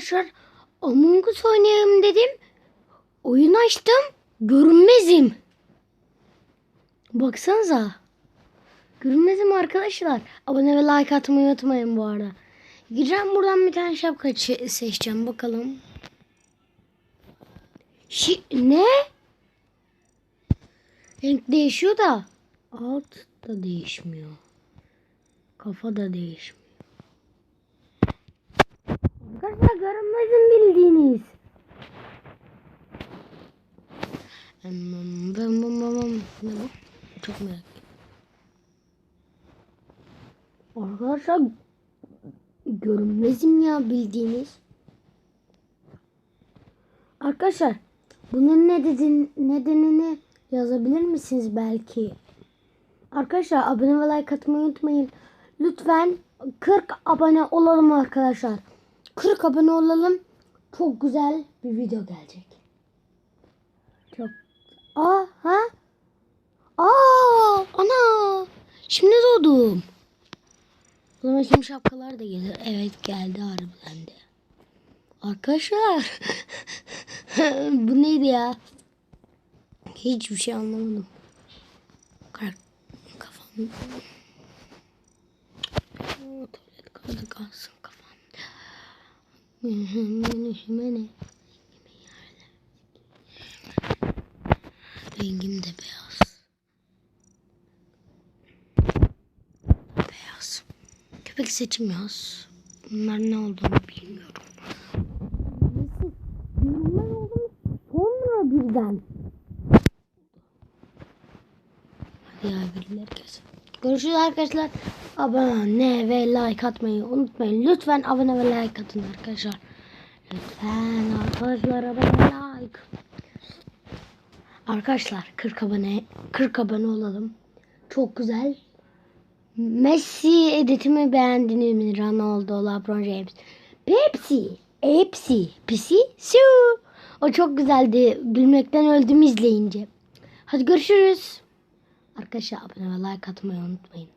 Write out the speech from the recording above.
Arkadaşlar Among Us oynayalım dedim. Oyun açtım. Görünmezim. Baksanıza. Görünmezim arkadaşlar. Abone ve like atmayı unutmayın bu arada. Gireceğim buradan bir tane şapka çe- seçeceğim bakalım. Şi ne? Renk değişiyor da alt da değişmiyor. Kafa da değişmiyor. Arkadaşlar görünmezim bildiğiniz. Ne bu? Çok merak. Arkadaşlar görünmezim ya bildiğiniz. Arkadaşlar bunun neden, nedenini yazabilir misiniz belki? Arkadaşlar abone ve like atmayı unutmayın. Lütfen 40 abone olalım arkadaşlar. 40 abone olalım. Çok güzel bir video gelecek. Çok. Aa ha? Aa ana. Şimdi doğdum. O zaman şimdi şapkalar da gelir. Evet geldi harbiden de. Arkadaşlar. Bu neydi ya? Hiçbir şey anlamadım. Kafam. O tuvalet kağıdı kalsın. Rengime ne? Rengim de beyaz. Beyaz. Köpek seçmiyoruz. Bunlar ne olduğunu bilmiyorum. Yorumlar oldu mu? Sonra birden. Hadi ya birileri kesin. Görüşürüz arkadaşlar. Abone ve like atmayı unutmayın. Lütfen abone ve like atın arkadaşlar. Lütfen arkadaşlar abone ve like. Arkadaşlar 40 abone 40 abone olalım. Çok güzel. Messi editimi beğendiniz mi? Ronaldo, LeBron James. Pepsi. Pepsi. Pisi. Su. O çok güzeldi. Gülmekten öldüm izleyince. Hadi görüşürüz. Arkadaşlar abone ve like atmayı unutmayın.